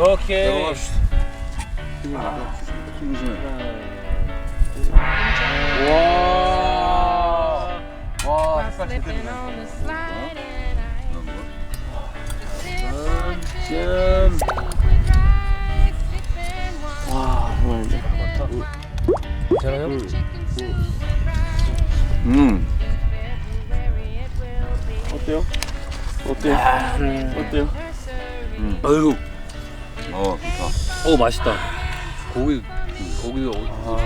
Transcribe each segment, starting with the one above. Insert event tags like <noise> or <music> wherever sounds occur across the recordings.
오케이. 넘어갑시다. 힘을 아. 와. 와, 햇살 제대로 Slipping 나. on the slide and I 점. 와 괜찮아요? 음. 어때요? 어때요? 어때요? 음. 아이고. 어, 좋다. 오 맛있다. 고기 고기가 어- 어디?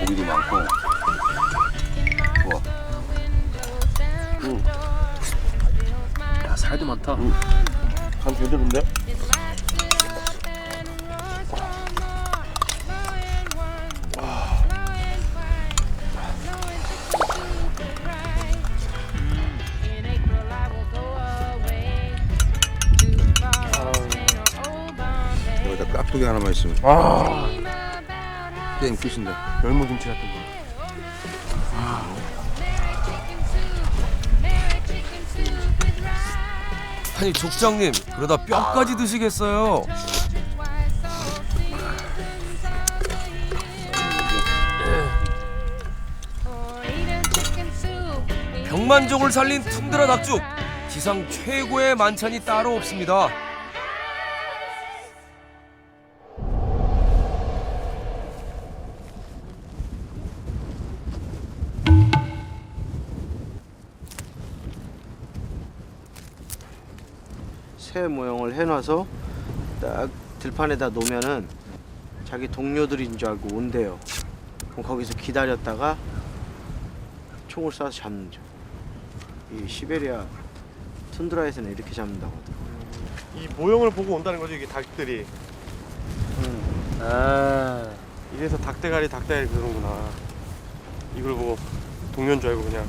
고기도 많고. 좋아. 야 살도 많다. 간 제대로인데? 깍두기 하나만 있으면 아, 게임 끝인데. 열무김치 같은 거. 아니 족장님 그러다 뼈까지 드시겠어요? 병만족을 살린 툰드라 닭죽 지상 최고의 만찬이 따로 없습니다. 새 모형을 해놔서 딱 들판에다 놓으면은 자기 동료들인 줄 알고 온대요. 그럼 거기서 기다렸다가 총을 쏴서 잡는 죠. 이 시베리아 툰드라에서는 이렇게 잡는다고. 이 모형을 보고 온다는 거죠, 이게 닭들이. 음. 아. 이래서 닭대가리, 닭대가리 그러는구나. 이걸 보고 동료인 줄 알고 그냥.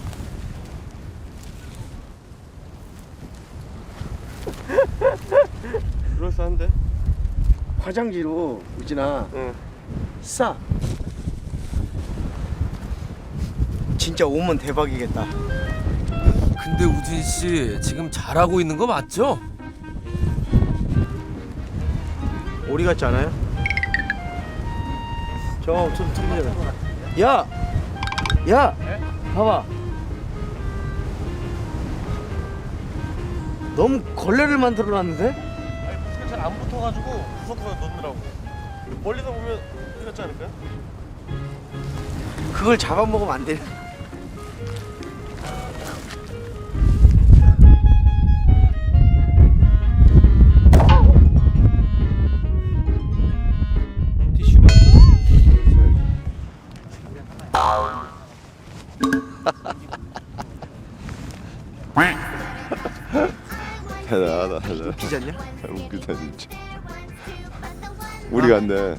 그럴싸한데? 화장지로 우진아 응. 싸. 진짜 오면 대박이겠다. 근데 우진 씨 지금 잘하고 있는 거 맞죠? 오리 같지 않아요? 저좀 틀리잖아. 야, 야, 봐봐. 너무 걸레를 만들어 놨는데? 아니, 잘안 붙어가지고 구석구석 넣느라고. 멀리서 보면 그렇지 않을까요? 그걸 잡아먹으면 안 돼. 티슈. 대 웃기지 않냐? 웃기다, 진짜. <laughs> 우리 간대.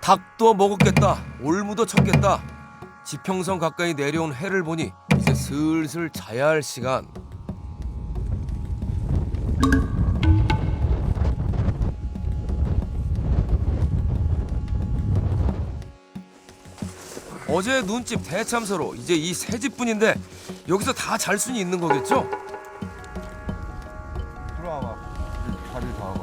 닭도 먹었겠다. 올무도 쳤겠다. 지평선 가까이 내려온 해를 보니 이제 슬슬 자야 할 시간. 어제 눈집 대참사로 이제 이새 집뿐인데 여기서 다 잘 수는 있는 거겠죠? 들어와봐. 다리 다 와봐.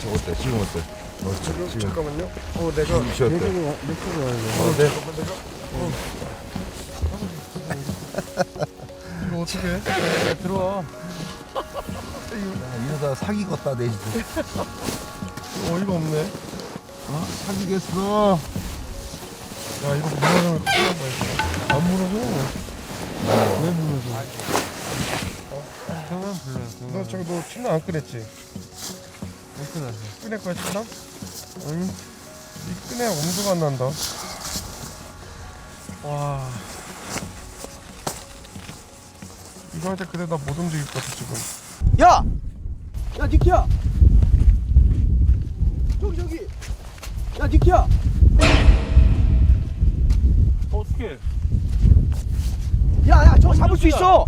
저거 어때? 지금 어때? 어, 지금, 지금. 잠깐만요. 어, 내가 눈치 어때? 어, 네. 이거 어떻게 해? 네, 들어와. 이러다 사기 걷다 내지. 어이가 없네. 어? 사기겠어. 야, 이거 물어서 안 물어서. 왜 물어서? 그만 불러. 너 저기 너 침낭 안 끄냈지? 안 끄냈어. 끄낼 거야 침낭? 아니. 이 끄내야 엄두가 안 난다. 와. 이거 할 때 그래 나 못 움직일 것 같아 지금. 야, 야 니키야. 저기 저기. 야 니키야. 어떻게? 야, 야 잡을 수 있어